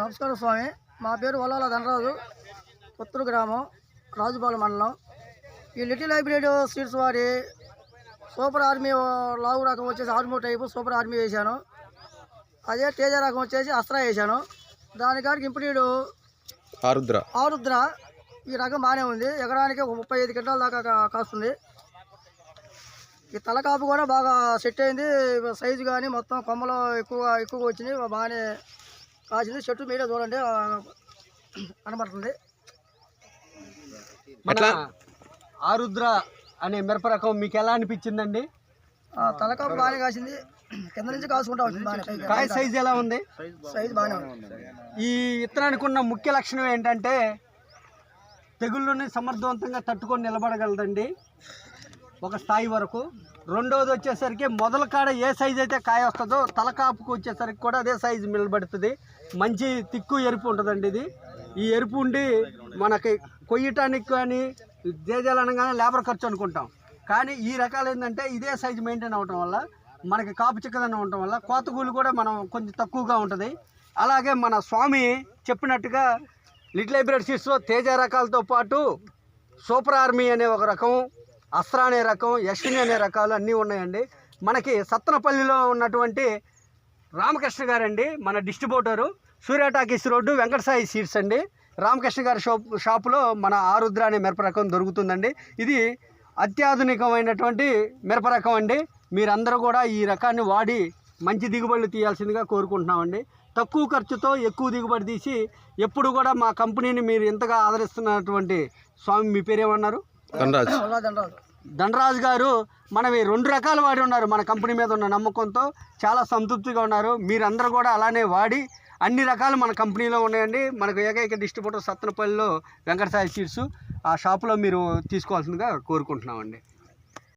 నమస్కారం స్వామి. మా పేరు వల్లాల ధనరాజు. పుత్తూరు గ్రామం రాజుపాలెం మండలం. ఈ లిటిల్ హైబ్రిడ్ సీడ్స్ వారి సూపర్ ఆర్మీ లావు రకం వచ్చేసి ఆర్మీ టైపు సూపర్ ఆర్మీ వేశాను. అదే తేజ రకం వచ్చేసి అస్త్రా వేశాను. దానికాడికి ఇంప్లీడు ఆరుద్ర. ఆరుద్ర. ఈ రకం బాగానే ఉంది. ఎకరానికి ఒక ముప్పై ఐదు గంటల దాకా కాస్తుంది. ఈ తలకాపు కూడా బాగా సెట్ అయింది. సైజు కానీ మొత్తం కొమ్మలు ఎక్కువ ఎక్కువగా వచ్చినాయి. బాగానే కాసింది చెట్టు మీరే చూడండి కనబడుతుంది. మన ఎట్లా? ఆరుద్ర అనే మిరప రకం మీకు ఎలా అనిపించిందండి? తలకాపు బాగానే కాసింది. కింద నుంచి కాసుకుంటా వచ్చింది కాయ. సైజ్ ఎలా ఉంది? సైజు బాగానే ఉంది. ఈ విత్తనానికి ఉన్న ముఖ్య లక్షణం ఏంటంటే తెగుళ్ళని సమర్థవంతంగా తట్టుకొని నిలబడగలదండి. ఒక స్థాయి వరకు. రెండోది వచ్చేసరికి మొదల కాడ ఏ సైజ్ అయితే కాయ వస్తుందో తలకాపుకు వచ్చేసరికి కూడా అదే సైజు నిలబడుతుంది. మంచి తిక్కు ఎరుపు ఉంటుందండి ఇది. ఈ ఎరుపు ఉండి మనకి కొయ్యటానికి కానీ జేజాలు లేబర్ ఖర్చు అనుకుంటాం. కానీ ఈ రకాలు ఏంటంటే ఇదే సైజు మెయింటైన్ అవటం వల్ల మనకి కాపు చిక్కదనం ఉండటం వల్ల కోతగూలు కూడా మనం కొంచెం తక్కువగా ఉంటుంది. అలాగే మన స్వామి చెప్పినట్టుగా లిటిల్ హైబ్రిడ్ సీడ్స్లో తేజ రకాలతో పాటు సూపర్ ఆర్మీ అనే ఒక రకం అస్రా అనే రకం యశ్విని అనే రకాలు అన్నీ ఉన్నాయండి. మనకి సత్తనపల్లిలో ఉన్నటువంటి రామకృష్ణ గారండి మన distributor. Surya talkies road Venkatasai seeds అండి. రామకృష్ణ గారి షాప్ షాపులో మన ఆరుద్ర అనే మిరప రకం దొరుకుతుందండి. ఇది అత్యాధునికమైనటువంటి మిరప రకం అండి. మీరందరూ కూడా ఈ రకాన్ని వాడి మంచి దిగుబడులు తీయాల్సిందిగా కోరుకుంటున్నామండి. తక్కువ ఖర్చుతో ఎక్కువ దిగుబడి తీసి ఎప్పుడు కూడా మా కంపెనీని మీరు ఇంతగా ఆదరిస్తున్నటువంటి స్వామి మీ పేరేమన్నారు? ధనరాజ్. దండరాజు గారు మనవి రెండు రకాలు వాడి ఉన్నారు మన కంపెనీ మీద ఉన్న నమ్మకంతో. చాలా సంతృప్తిగా ఉన్నారు. మీరందరూ కూడా అలానే వాడి అన్ని రకాలు మన కంపెనీలో ఉన్నాయండి. మనకు ఏకైక డిస్ట్రిబ్యూటర్ సత్తనపల్లిలో వెంకటసాయి సీడ్స్ ఆ షాపులో మీరు తీసుకోవాల్సిందిగా కోరుకుంటున్నామండి.